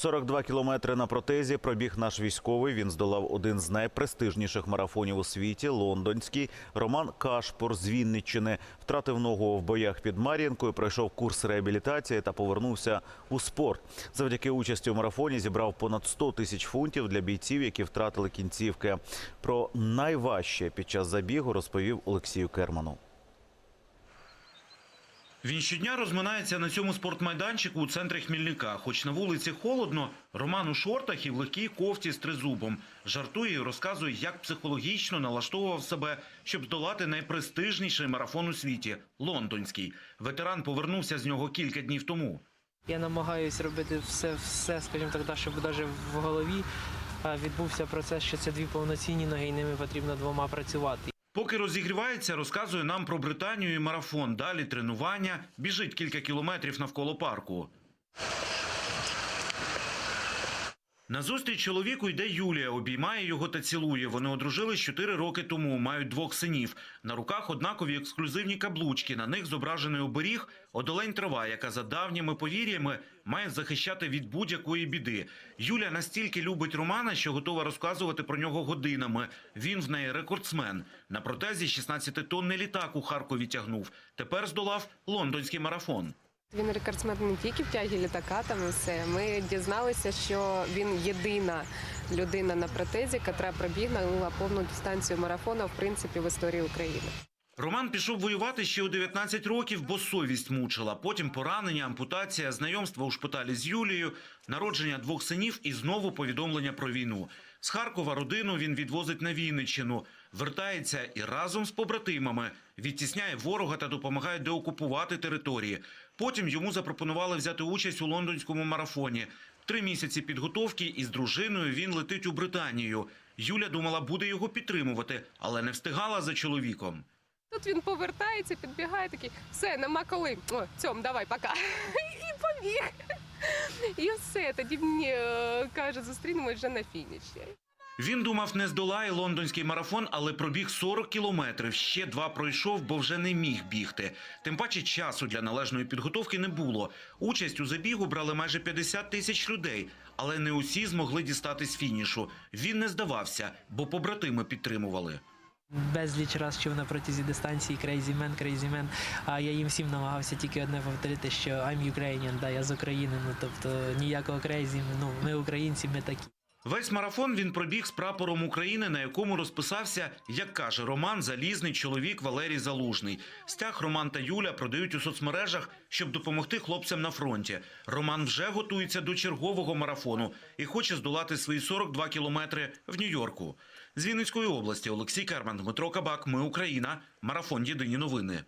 42 кілометри на протезі пробіг наш військовий. Він здолав один з найпрестижніших марафонів у світі лондонський. Роман Кашпор з Вінниччини втратив ногу в боях під Мар'їнкою, пройшов курс реабілітації та повернувся у спорт. Завдяки участі у марафоні зібрав понад 100 тисяч фунтів для бійців, які втратили кінцівки. Про найважче під час забігу розповів Олексію Керману. Він щодня розминається на цьому спортмайданчику у центрі Хмільника. Хоч на вулиці холодно, Роман у шортах і в легкій кофті з тризубом. Жартує і розказує, як психологічно налаштовував себе, щоб здолати найпрестижніший марафон у світі – лондонський. Ветеран повернувся з нього кілька днів тому. Я намагаюся робити все, все, скажімо так, щоб навіть в голові відбувся процес, що це дві повноцінні ноги, і ними потрібно двома працювати. Поки розігрівається, розказує нам про Британію і марафон. Далі тренування, біжить кілька кілометрів навколо парку. Назустріч чоловіку йде Юлія, обіймає його та цілує. Вони одружились 4 роки тому, мають двох синів. На руках однакові ексклюзивні каблучки. На них зображений оберіг одолень трава, яка за давніми повір'ями має захищати від будь-якої біди. Юля настільки любить Романа, що готова розказувати про нього годинами. Він в неї рекордсмен. На протезі 16-тонний літак у Харкові тягнув. Тепер здолав лондонський марафон. Він рекордсмен не тільки в тягі літака, там і все. Ми дізналися, що він єдина людина на протезі, яка пробігла повну дистанцію марафону, в принципі, в історії України. Роман пішов воювати ще у 19 років, бо совість мучила. Потім поранення, ампутація, знайомство у шпиталі з Юлією, народження двох синів і знову повідомлення про війну. З Харкова родину він відвозить на Вінниччину, вертається і разом з побратимами відтісняє ворога та допомагає деокупувати території. Потім йому запропонували взяти участь у лондонському марафоні. Три місяці підготовки і з дружиною він летить у Британію. Юля думала, буде його підтримувати, але не встигала за чоловіком. Тут він повертається, підбігає такий, все, нема коли. О, цьом, давай, пока. І побіг. І все. Тоді мені е, каже, зустрінемось вже на фініші. Він думав, не здолає лондонський марафон, але пробіг 40 кілометрів. Ще два пройшов, бо вже не міг бігти. Тим паче часу для належної підготовки не було. Участь у забігу брали майже 50 тисяч людей, але не усі змогли дістатись фінішу. Він не здавався, бо побратими підтримували. Безліч раз чув на протязі дистанції Crazy Man, Crazy Man, а я їм всім намагався тільки одне повторити, що I'm Ukrainian, да, я з України, ну тобто ніякого Crazy, ну ми українці, ми такі. Весь марафон він пробіг з прапором України, на якому розписався, як каже Роман, залізний чоловік Валерій Залужний. Стяг Роман та Юля продають у соцмережах, щоб допомогти хлопцям на фронті. Роман вже готується до чергового марафону і хоче здолати свої 42 кілометри в Нью-Йорку. З Вінницької області Олексій Керман, Дмитро Кабак. Ми Україна. Марафон Єдині новини.